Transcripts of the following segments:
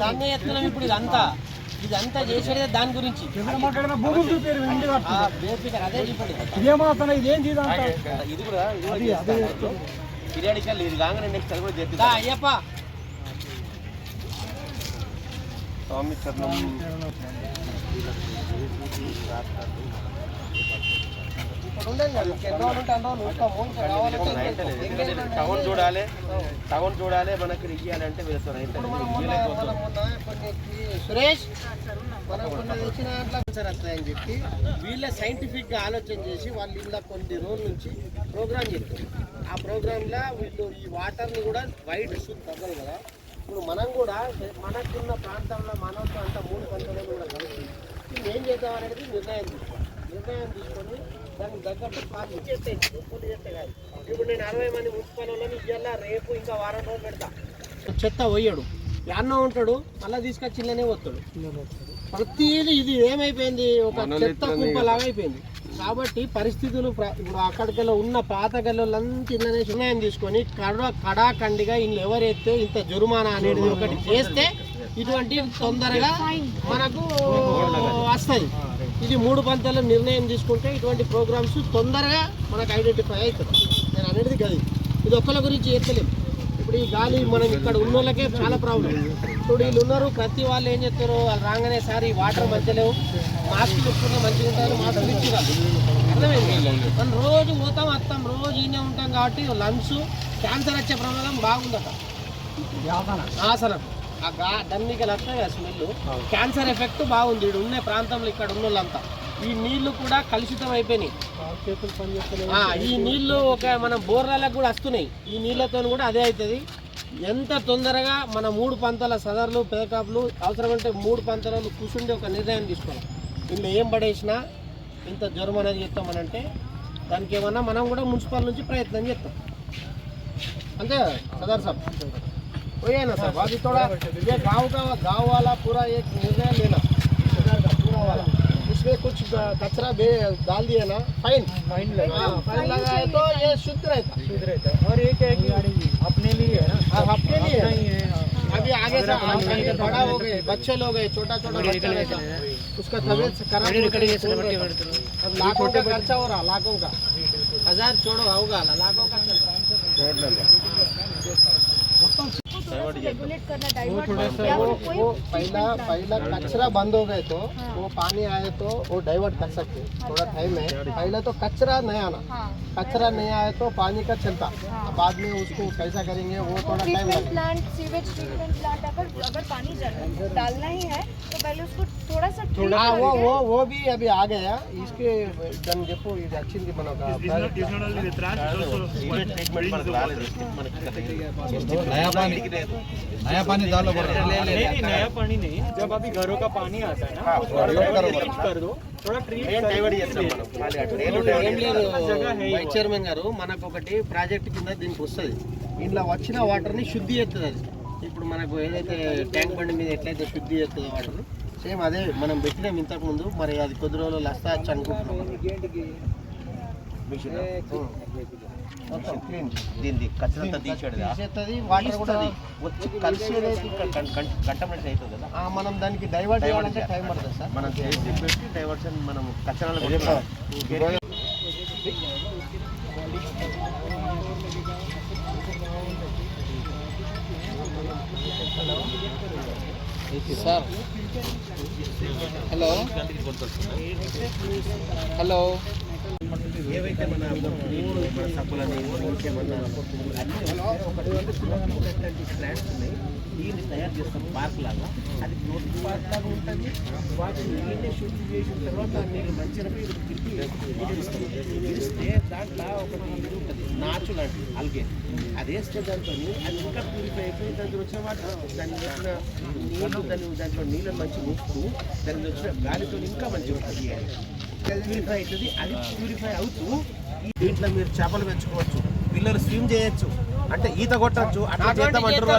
దాన్నే ఎత్తున్నాం ఇప్పుడు ఇదంతా. ఇదంతా చేసేదే దాని గురించి. అదే. ఇప్పుడు ఇదేం కూడా. పీరియాడికల్ ఇది కాగానే నెక్స్ట్ అది కూడా చేద్దాం అయ్యప్ప. స్వామి చరణం. టౌన్ చూడాలి. టౌన్ చూడాలి. మనకి ఇయ్యాలంటే వెళ్తాం రైట్ ఇప్పుడు మనం మొన్న మనం మొన్న కొన్ని ఈ సురేష్ వస్తాయని చెప్పి వీళ్ళ సైంటిఫిక్గా ఆలోచన చేసి వాళ్ళు ఇలా కొన్ని రోజుల నుంచి ప్రోగ్రామ్ చేస్తారు ఆ ప్రోగ్రాంలో వీళ్ళు ఈ వాటర్ని కూడా వైట్ షూట్ తగ్గదు కదా. ఇప్పుడు మనం కూడా మనకున్న ప్రాంతంలో మనతో అంతా మూడు పంటలను కూడా కలిసి ఏం చేద్దాం అనేది నిర్ణయం తీసుకోవాలి. నిర్ణయం తీసుకొని దానికి తగ్గట్టు ప్లాన్ చేస్తే ఎప్పుడు చేస్తే కాదు ఇప్పుడు నేను అరవై మంది మున్సిపల్ వాళ్ళని ఇవాళ రేపు ఇంకా వారం రోజులు పెడతా. చెత్త పోయాడు. యాన్నో ఉంటాడు మళ్ళీ తీసుకొచ్చి ఇళ్ళనే పోతాడు. ప్రతిదీ ఇది ఏమైపోయింది? ఒక చెత్త కుప్పలాగా అయిపోయింది. కాబట్టి పరిస్థితులు ప్ర- ఇప్పుడు అక్కడికెళ్ళ ఉన్న పాత గల్లంతా ఇళ్ళనే నిర్ణయం తీసుకొని కడ కడాఖండిగా ఇల్లు ఎవరైతే ఇంత జురుమానా అనేది ఒకటి చేస్తే ఇటువంటి తొందరగా మనకు వస్తుంది ఇది మూడు పంతాల నిర్ణయం తీసుకుంటే ఇటువంటి ప్రోగ్రామ్స్ తొందరగా మనకు ఐడెంటిఫై అవుతుంది నేను అనేది గది ఇది ఒక్కళ్ళ గురించి చెప్పలేము. ఇప్పుడు ఈ గాలి మనం ఇక్కడ ఉన్న వాళ్ళకే చాలా ప్రాబ్లం ఇప్పుడు వీళ్ళు ఉన్నారు ప్రతి వాళ్ళు ఏం చెప్తారు వాళ్ళు రాగానే సార్ ఈ వాటర్ మంచిలేవు మాస్క్ పెట్టుకుంటే మంచిగా ఉంటారు మాస్క్ ఇచ్చిరాదు అర్థమైంది? మనం రోజు పోతాం వస్తాం రోజు ఈయనే ఉంటాం కాబట్టి లంగ్స్ క్యాన్సర్ వచ్చే ప్రమాదం బాగుందట. ఆసనం. దన్నికలు వస్తాయి కదా స్మెల్ క్యాన్సర్ ఎఫెక్ట్ బాగుంది. ఇక్కడ ఉన్న ప్రాంతంలో ఇక్కడ ఉన్న వాళ్ళంతా ఈ నీళ్ళు కూడా కలుషితం అయిపోయినాయి. ఈ నీళ్ళు ఒక మన బోర్రాలకు కూడా వస్తున్నాయి. ఈ నీళ్ళతో కూడా అదే అవుతుంది ఎంత తొందరగా మన మూడు పంతల సదర్లు పేకాప్లు అవసరమంటే మూడు పంతలు కూర్చుండి ఒక నిర్ణయం తీసుకోవాలి. ఇందులో ఏం పడేసినా ఇంత జ్వరం అనేది చెప్తామనంటే దానికి ఏమన్నా మనం కూడా మున్సిపల్ నుంచి ప్రయత్నం చేస్తాం. అంతే సదర్ సాబ్? वही है ना सर? बाकी थोड़ा ये गाँव का गाँव वाला पूरा एक निर्णय लेना। का पूरा वाला। इसमें कुछ कचरा डाल दिए ना फाइन फाइन हाँ, फाइन लगाए तो ये शुद्ध रहता। शुद्ध रहता है। और एक है कि अपने लिए है ना। हाँ, अपने लिए है। हाँ। अभी आगे से आगे बड़ा हो गए बच्चे लोग गए छोटा छोटा बच्चा रहता। उसका तबीयत खराब है, है। अब लाखों का खर्चा हो रहा लाखों का। हज़ार छोड़ो होगा लाखों का चल तो। वो थोड़ा सा वो, वो पहला पहला कचरा बंद हो गए तो हाँ। वो पानी आए तो वो डाइवर्ट कर सकते थोड़ा अच्छा। टाइम है। पहले तो कचरा नहीं आना। हाँ। कचरा तो- नहीं आए तो पानी का चलता हाँ। बाद में उसको कैसा करेंगे वो थोड़ा टाइम प्लांट सीवेज अगर अगर पानी डालना ही है तो पहले उसको थोड़ा सा थोड़ा वो वो वो भी अभी आ गया। इसके जन देखो ये दक्षिण की बनोगा नया पानी नया पानी डालो बड़ा नहीं नहीं नया पानी नहीं जब अभी घरों का पानी आता है ना हाँ, उसको divert करो, treat कर दो थोड़ा ट्रीट మెయిన్ డైవర్ట్ చేస్తాం మనం ఖాళీ అటు నేను ఏం డైవర్ట్ లేదు వైస్ చైర్మన్ గారు మనకు ఒకటి ప్రాజెక్ట్ కింద దీనికి వస్తుంది ఇంట్లో వచ్చిన వాటర్ని శుద్ధి చేస్తుంది అది ఇప్పుడు మనకు ఏదైతే ట్యాంక్ బండి మీద ఎట్లయితే శుద్ధి చేస్తుందో వాటర్ సేమ్ అదే మనం పెట్టినాం ఇంతకు ముందు మరి అది కొద్ది రోజులు వస్తా అనుకుంటున్నాం మిషన్ మొత్తం క్లీన్ దీన్ని ఖచ్చితంగా తీసేస్తుంది వాటర్ కూడా వచ్చి కలిసేది కంటమెంట్ అవుతుంది కదా? ఆ, మనం దానికి డైవర్ట్ చేయాలంటే చేయాలి. టైం పడుతుంది సార్. మనం చేసి పెట్టి డైవర్షన్ మనం కచ్చరాలు సార్. హలో. హలో. ఏవైతే మన మూడు మన సబ్బులని ఇంకేమన్నా అన్ని ప్లాంట్స్ ఉన్నాయి దీన్ని తయారు చేస్తాం పార్క్ లాగా. అది పార్క్ లాగా ఉంటుంది. వాటిని నీళ్ళే శుద్ధి చేసిన తర్వాత నీళ్ళు మంచి తిరిగి ఇస్తే దాంట్లో ఒకటి ఉంటుంది నాచు లాంటిది అది వేస్తే దాంతో అది ఇంకా ప్యూరిఫై అయిపోయి దాంట్లో వచ్చిన వాటర్ వచ్చిన నీళ్ళు దాని దాంట్లో నీళ్ళని మంచిగా ముక్కు దాని వచ్చిన గాలితో ఇంకా మంచిగా ఉంటుంది. ప్యూరిఫై అవుతుంది. అది ప్యూరిఫై అవుతూ ఈ దీంట్లో మీరు చేపలు పెంచుకోవచ్చు పిల్లలు స్విమ్ చేయొచ్చు అంటే ఈత కొట్టచ్చు.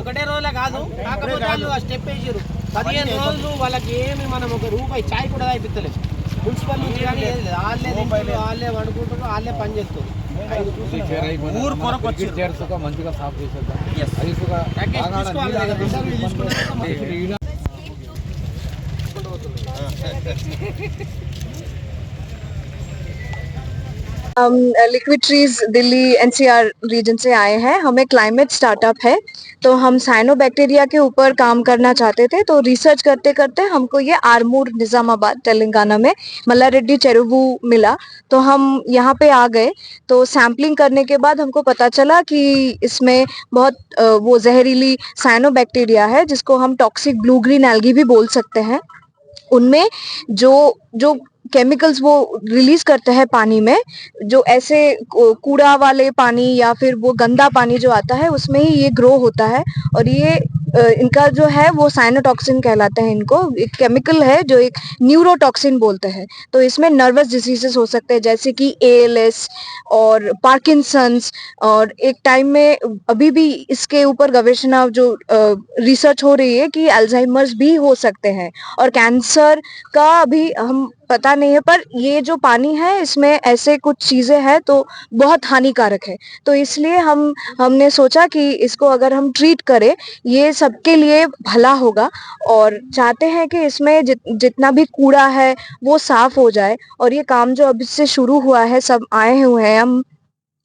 ఒకటే రోజులే కాదు కాకపోతే వాళ్ళు ఆ స్టెప్ వేసారు. పదిహేను రోజులు వాళ్ళకి ఏమి మనం ఒక రూపాయి చాయ్ కూడా అయిపోతలేదు మున్సిపల్ నుంచి కానీ. వాళ్ళే తింటారు వాళ్ళే వండుకుంటారు వాళ్ళే పని చేస్తారు. ఊరు కొరకు మంచిగా సాఫ్ చేసేద్దాం. हम liquid trees Delhi NCR region से आए हैं। हमें क्लाइमेट स्टार्टअप है। तो हम साइनोबैक्टीरिया के ऊपर काम करना चाहते थे। तो रिसर्च करते करते हमको ये आरमूर निजामाबाद, तेलंगाना में मल्लारेड्डी, चेरुवू मिला। तो हम यहाँ पे आ गए। तो सैम्पलिंग करने के बाद हमको पता चला कि इसमें बहुत वो जहरीली साइनोबैक्टीरिया है, जिसको हम टॉक्सिक ब्लू ग्रीन एल्गी भी बोल सकते हैं। उनमें जो जो केमिकल्स वो रिलीज़ करते हैं पानी में, जो ऐसे कूड़ा वाले पानी या फिर वो गंदा पानी जो आता है, उसमें ही ये ग्रो होता है और ये इनका जो है वो साइनोटॉक्सिन कहलाते हैं इनको। एक केमिकल है जो एक न्यूरोटॉक्सिन बोलते हैं। तो इसमें नर्वस डिजीजेस हो सकते हैं, जैसे कि एएलएस और पार्किंसंस और एक टाइम में अभी भी इसके ऊपर गवेषणा जो रिसर्च हो रही है कि अल्जाइमर्स भी हो सकते हैं। और कैंसर का अभी हम पता नहीं है पर ये जो पानी है इसमें ऐसे कुछ चीज़ें हैं तो बहुत हानिकारक है। तो इसलिए हम हमने सोचा कि इसको अगर हम ट्रीट करें ये सबके लिए भला होगा और चाहते हैं कि इसमें जित, जितना भी कूड़ा है वो साफ़ हो जाए और ये काम जो अभी से शुरू हुआ है सब आए हुए हैं हम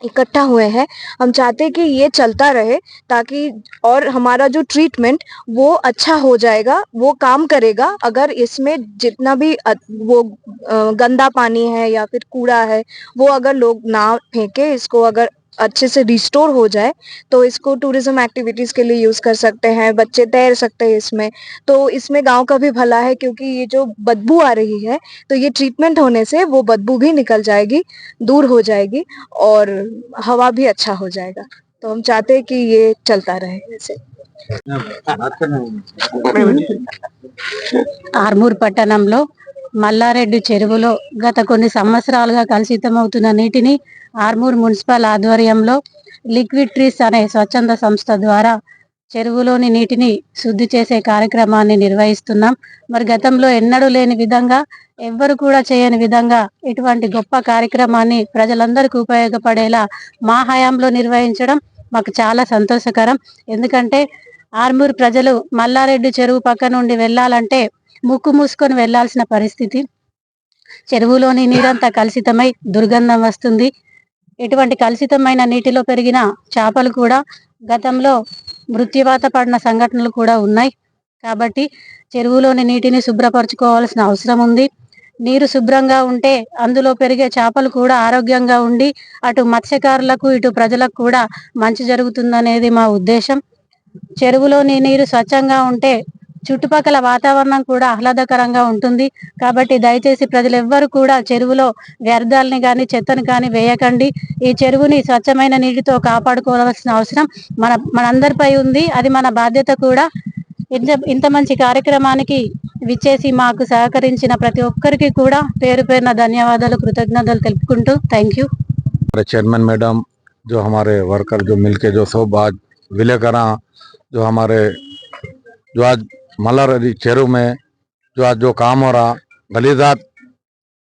इकट्ठा हुए हैं। हम चाहते हैं कि ये चलता रहे ताकि और हमारा जो ट्रीटमेंट वो अच्छा हो जाएगा, वो काम करेगा। अगर इसमें जितना भी वो गंदा पानी है या फिर कूड़ा है, वो अगर लोग ना फेंके, इसको अगर अच्छे से रिस्टोर हो जाए तो इसको टूरिज्म एक्टिविटीज के लिए यूज कर सकते हैं बच्चे तैर सकते हैं इसमें तो इसमें गांव का भी भला है क्योंकि ये जो बदबू आ रही है तो ये ट्रीटमेंट होने से वो बदबू भी निकल जाएगी दूर हो जाएगी और हवा भी अच्छा हो जाएगा तो हम चाहते हैं कि ये चलता रहे ऐसे ఆర్మూర్ పట్టణంలో మల్లారెడ్డి చెరువులో గత కొన్ని సంవత్సరాలుగా కలుషితమవుతున్న నీటిని ఆర్మూర్ మున్సిపల్ ఆధ్వర్యంలో లిక్విడ్ ట్రీస్ అనే స్వచ్ఛంద సంస్థ ద్వారా చెరువులోని నీటిని శుద్ధి చేసే కార్యక్రమాన్ని నిర్వహిస్తున్నాం. మరి గతంలో ఎన్నడూ లేని విధంగా ఎవ్వరు కూడా చేయని విధంగా ఇటువంటి గొప్ప కార్యక్రమాన్ని ప్రజలందరికీ ఉపయోగపడేలా మా హయాంలో నిర్వహించడం మాకు చాలా సంతోషకరం. ఎందుకంటే ఆర్మూర్ ప్రజలు మల్లారెడ్డి చెరువు పక్క నుండి వెళ్ళాలంటే ముక్కు మూసుకొని వెళ్ళాల్సిన పరిస్థితి. చెరువులోని నీరంతా కలుషితమై దుర్గంధం వస్తుంది. ఇటువంటి కలుషితమైన నీటిలో పెరిగిన చేపలు కూడా గతంలో మృత్యువాత పడిన సంఘటనలు కూడా ఉన్నాయి. కాబట్టి చెరువులోని నీటిని శుభ్రపరచుకోవాల్సిన అవసరం ఉంది. నీరు శుభ్రంగా ఉంటే అందులో పెరిగే చేపలు కూడా ఆరోగ్యంగా ఉండి అటు మత్స్యకారులకు ఇటు ప్రజలకు కూడా మంచి జరుగుతుందనేది మా ఉద్దేశం. చెరువులోని నీరు స్వచ్ఛంగా ఉంటే చుట్టుపక్కల వాతావరణం కూడా ఆహ్లాదకరంగా ఉంటుంది కాబట్టి దయచేసి ప్రజలు ఎవ్వరు కూడా చెరువులో వ్యర్థాలని కానీ చెత్తను కానీ వేయకండి ఈ చెరువుని స్వచ్ఛమైన నీటితో కాపాడుకోవాల్సిన అవసరం మన మనందరిపై ఉంది అది మన బాధ్యత కూడా ఇంత ఇంత మంచి కార్యక్రమానికి విచ్చేసి మాకు సహకరించిన ప్రతి ఒక్కరికి కూడా పేరు పేరున ధన్యవాదాలు కృతజ్ఞతలు తెలుపుకుంటూ థ్యాంక్ యూ हमारे चेयरमैन मैडम जो हमारे वर्कर जो मिलके जो सब आज विलेकरा जो हमारे जो आज मल्लार चेरू में जो आज जो काम हो रहा गलीजात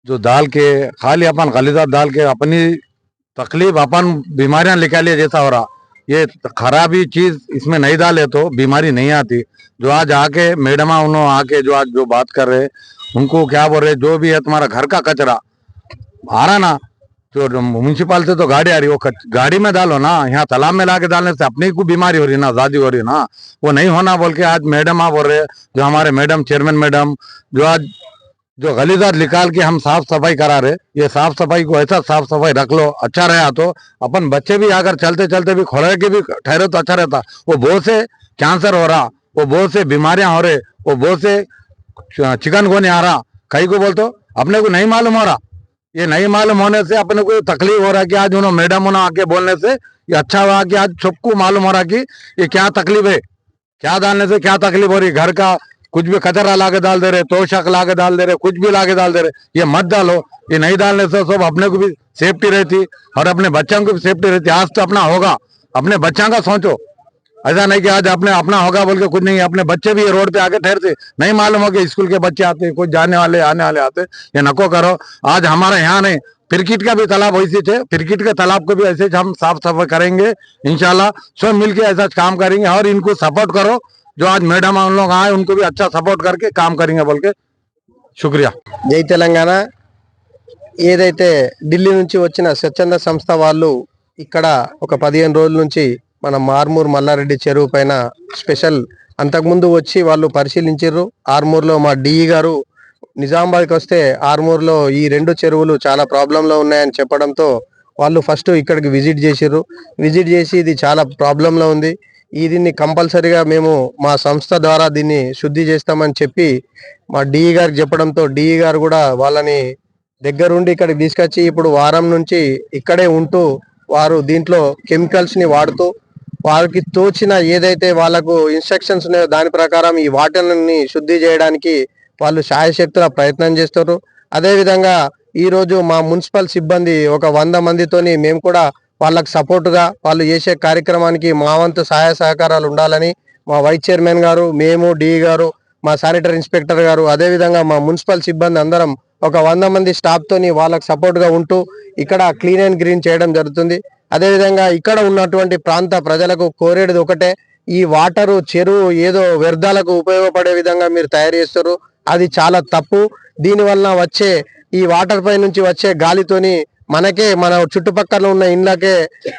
जो डाल के, खाली अपन गलीजात डाल के अपनी तकलीफ़ अपन बीमारियाँ निकालिए जैसा हो रहा। ये खराबी चीज़ इसमें नहीं डाले तो बीमारी नहीं आती। जो आज आके मैडमा उन्होंने आके जो आज जो बात कर रहे उनको क्या बोल रहे जो भी है तुम्हारा घर का कचरा, आ रहा ना तो म्यूनसिपाल से तो गाड़ी आ रही, वो गाड़ी में डालो ना, यहाँ तालाब में लाके डालने से अपनी को बीमारी हो रही ना आज़ादी हो रही ना, वो नहीं होना बोल के आज मैडम आप बोल रहे, जो हमारे मैडम चेयरमैन मैडम, जो आज जो गलीदार निकाल के हम साफ़ सफ़ाई करा रहे, ये साफ़ सफ़ाई को ऐसा साफ़ सफ़ाई रख लो अच्छा रहा तो अपन बच्चे भी अगर चलते चलते भी खोले के भी ठहरे तो अच्छा रहता, वो बहुत से कैंसर हो रहा, वो बहुत से बीमारियाँ हो रहे, वो बहुत से चिकन को नहीं आ रहा, कहीं को बोलते, अपने को नहीं मालूम हो रहा। ये नहीं मालूम होने से अपने को तकलीफ़ हो रहा है कि आज उन्होंने मैडम उन्होंने आके बोलने से, ये अच्छा हुआ कि आज सबको मालूम हो रहा कि ये क्या तकलीफ़ है। क्या डालने से क्या तकलीफ़ हो रही? घर का कुछ भी कचरा ला के डाल दे रहे, तोशक ला के डाल दे रहे, कुछ भी ला के डाल दे रहे, ये मत डालो। ये नहीं डालने से सब अपने को भी सेफ्टी रहती और अपने बच्चों को भी सेफ्टी रहती। आज तो अपना होगा। अपने बच्चों का सोचो। ऐसा नहीं कि आज अपने अपना होगा बोल के कुछ नहीं अपने बच्चे भी रोड पे आके ठहरते नहीं मालूम हो कि स्कूल के बच्चे आते कुछ जाने वाले आने वाले आते ये नको करो आज हमारे यहाँ नहीं क्रिकेट का भी तालाब वैसे थे क्रिकेट के तालाब को भी ऐसे हम साफ सफाई करेंगे इंशाल्लाह सब मिलके ऐसा काम करेंगे और इनको सपोर्ट करो जो आज मैडम हम लोग आए उनको भी अच्छा सपोर्ट करके काम करेंगे बोल के शुक्रिया జై తెలంగాణ ఏదైతే ఢిల్లీ నుంచి వచ్చిన స్వచ్ఛంద సంస్థ వాళ్ళు ఇక్కడ ఒక పదిహేను రోజుల నుంచి మన మార్మూర్ మల్లారెడ్డి చెరువు పైన స్పెషల్. అంతకుముందు వచ్చి వాళ్ళు పరిశీలించారు ఆర్మూర్లో మా డిఈ గారు నిజామాబాద్కి వస్తే ఆర్మూర్లో ఈ రెండు చెరువులు చాలా ప్రాబ్లంలో ఉన్నాయని చెప్పడంతో వాళ్ళు ఫస్ట్ ఇక్కడికి విజిట్ చేసిర్రు. విజిట్ చేసి ఇది చాలా ప్రాబ్లంలో ఉంది. ఈ దీన్ని కంపల్సరీగా మేము మా సంస్థ ద్వారా దీన్ని శుద్ధి చేస్తామని చెప్పి మా డిఈ గారికి చెప్పడంతో డిఈ గారు కూడా వాళ్ళని దగ్గరుండి ఇక్కడికి తీసుకొచ్చి ఇప్పుడు వారం నుంచి ఇక్కడే ఉంటూ వారు దీంట్లో కెమికల్స్ని వాడుతూ వారికి తోచిన ఏదైతే వాళ్ళకు ఇన్స్ట్రక్షన్స్ ఉన్నాయో దాని ప్రకారం ఈ వాటర్ని శుద్ధి చేయడానికి వాళ్ళు శాయశక్తుల ప్రయత్నం చేస్తారు. అదేవిధంగా ఈరోజు ఈ రోజు మా మున్సిపల్ సిబ్బంది ఒక వంద మందితోని మేము కూడా వాళ్ళకు సపోర్టుగా వాళ్ళు చేసే కార్యక్రమానికి మా వంతు సహాయ సహకారాలు ఉండాలని మా వైస్ చైర్మన్ గారు మేము డి గారు మా శానిటరీ ఇన్స్పెక్టర్ గారు అదే విధంగా మా మున్సిపల్ సిబ్బంది అందరం ఒక వంద మంది స్టాఫ్తోని వాళ్ళకు సపోర్ట్గా ఉంటూ ఇక్కడ క్లీన్ అండ్ గ్రీన్ చేయడం జరుగుతుంది. అదే విధంగా ఇక్కడ ఉన్నటువంటి ప్రాంత ప్రజలకు కోరేది ఒకటే ఈ వాటరు చెరువు ఏదో వ్యర్థాలకు ఉపయోగపడే విధంగా మీరు తయారు చేస్తారు అది చాలా తప్పు. దీనివల్ల వచ్చే ఈ వాటర్ పై నుంచి వచ్చే గాలితోని మనకే మన చుట్టుపక్కల ఉన్న ఇండ్లకే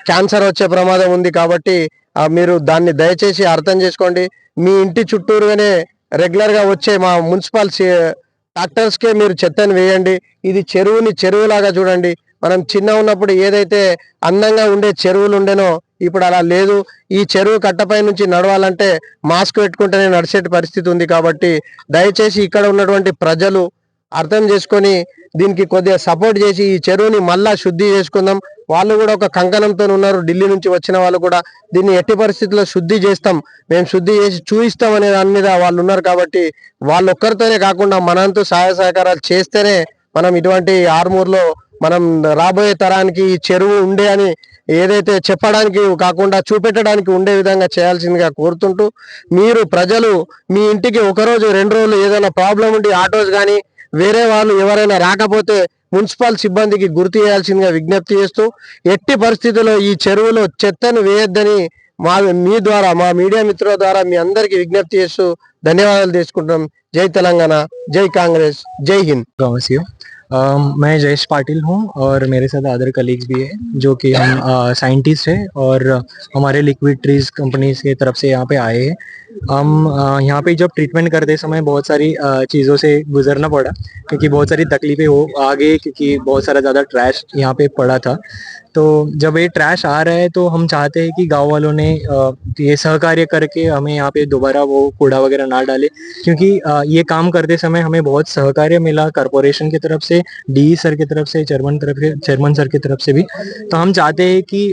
క్యాన్సర్ వచ్చే ప్రమాదం ఉంది కాబట్టి మీరు దాన్ని దయచేసి అర్థం చేసుకోండి. మీ ఇంటి చుట్టూరుగానే రెగ్యులర్గా వచ్చే మా మున్సిపల్ ట్రాక్టర్స్ మీరు చెత్తను వేయండి. ఇది చెరువుని చెరువులాగా చూడండి. మనం చిన్న ఉన్నప్పుడు ఏదైతే అందంగా ఉండే చెరువులు ఉండేనో ఇప్పుడు అలా లేదు. ఈ చెరువు కట్టపై నుంచి నడవాలంటే మాస్క్ పెట్టుకుంటేనే నడిచే పరిస్థితి ఉంది కాబట్టి దయచేసి ఇక్కడ ఉన్నటువంటి ప్రజలు అర్థం చేసుకొని దీనికి కొద్దిగా సపోర్ట్ చేసి ఈ చెరువుని మళ్ళా శుద్ధి చేసుకుందాం. వాళ్ళు కూడా ఒక కంకణంతో ఉన్నారు. ఢిల్లీ నుంచి వచ్చిన వాళ్ళు కూడా దీన్ని ఎట్టి పరిస్థితుల్లో శుద్ధి చేస్తాం. మేము శుద్ధి చేసి చూపిస్తాం అనే దాని మీద వాళ్ళు ఉన్నారు కాబట్టి వాళ్ళొక్కరితోనే కాకుండా మనంతో సహాయ సహకారాలు చేస్తేనే మనం ఇటువంటి ఆర్మూర్లో మనం రాబోయే తరానికి ఈ చెరువు ఉండే అని ఏదైతే చెప్పడానికి కాకుండా చూపెట్టడానికి ఉండే విధంగా చేయాల్సిందిగా కోరుతుంటూ మీరు ప్రజలు మీ ఇంటికి ఒకరోజు రెండు రోజులు ఏదైనా ప్రాబ్లం ఉండి ఆటోస్ కానీ వేరే వాళ్ళు ఎవరైనా రాకపోతే మున్సిపల్ సిబ్బందికి గుర్తు చేయాల్సిందిగా విజ్ఞప్తి చేస్తూ ఎట్టి పరిస్థితుల్లో ఈ చెరువులో చెత్తను వేయొద్దని మా మీ ద్వారా మా మీడియా మిత్రుల ద్వారా మీ అందరికీ విజ్ఞప్తి చేస్తూ ధన్యవాదాలు తీసుకుంటాం జై తెలంగాణ జై కాంగ్రెస్ జై హింద్. मैं जयेश पाटिल हूँ और मेरे साथ अदर कलीग्स भी है, जो कि हम साइंटिस्ट है और हमारे लिक्विड ट्रीज कंपनीज़ के तरफ़ से यहाँ पे आए हैं। हम यहाँ पे जब ट्रीटमेंट करते समय बहुत सारी चीज़ों से गुजरना पड़ा, क्योंकि बहुत सारी तकलीफें हो आ गई क्योंकि बहुत सारा ज़्यादा ट्रैश यहाँ पे पड़ा था। तो जब ये ट्रैश आ रहा है तो हम चाहते हैं कि गाँव वालों ने ये सहकार्य करके हमें यहाँ पे दोबारा वो कूड़ा वगैरह ना डाले। क्योंकि ये काम करते समय हमें बहुत सहकार्य मिला कॉरपोरेशन की तरफ़ से डी सर की तरफ़ से चेयरमैन तरफ़ चेयरमैन सर की तरफ़ से भी। तो हम चाहते हैं कि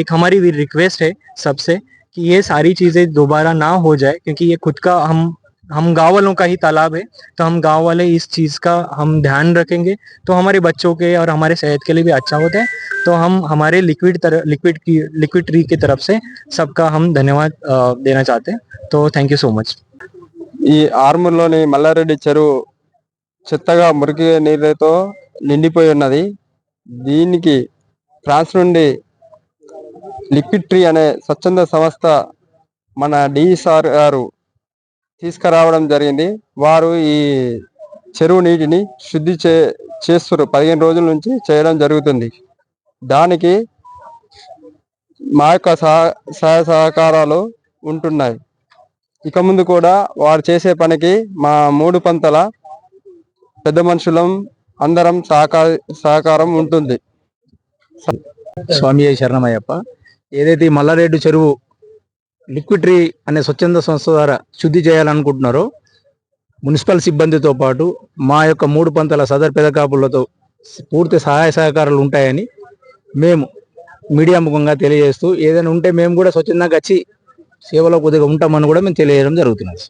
एक हमारी रिक्वेस्ट है सबसे कि ये सारी चीज़ें दोबारा ना हो जाए, क्योंकि ये खुद का हम हम गांव वालों का ही तालाब है तो हम गांव वाले इस चीज का हम ध्यान रखेंगे तो हमारे बच्चों के और हमारे सेहत के लिए भी अच्छा होता है तो हम हमारे लिक्विड तरह लिक्विड की लिक्विड ट्री की तरफ से सबका हम धन्यवाद अ, देना चाहते हैं तो थैंक यू सो मच ఈ ఆర్మూర్లోని మల్లారెడ్డి చెరువు చెత్తగా మురికి నీళ్ళతో నిండిపోయి ఉన్నది దీనికి ఫ్రాన్స్ నుండి లిక్విడ్ ట్రీ అనే స్వచ్ఛంద సంస్థ మన డిసార్ గారు తీసుకురావడం జరిగింది. వారు ఈ చెరువు నీటిని శుద్ధి చే చేస్తారు. పదిహేను రోజుల నుంచి చేయడం జరుగుతుంది. దానికి మా యొక్క సహ సహాయ సహకారాలు ఉంటున్నాయి. ఇక ముందు కూడా వారు చేసే పనికి మా మూడు పంతల పెద్ద మనుషులం అందరం సహకార సహకారం ఉంటుంది. స్వామి శరణమయ్యప్ప ఏదైతే ఈ మల్లారెడ్డి చెరువు లిక్విడ్ అనే స్వచ్ఛంద సంస్థ ద్వారా శుద్ధి చేయాలనుకుంటున్నారో. మున్సిపల్ సిబ్బందితో పాటు మా యొక్క మూడు పంతల సదర్ పెదకాపులతో పూర్తి సహాయ సహకారాలు ఉంటాయని మేము మీడియా ముఖంగా తెలియజేస్తూ ఏదైనా ఉంటే మేము కూడా స్వచ్ఛందంగా వచ్చి సేవలో కొద్దిగా ఉంటామని కూడా మేము తెలియజేయడం జరుగుతున్నది.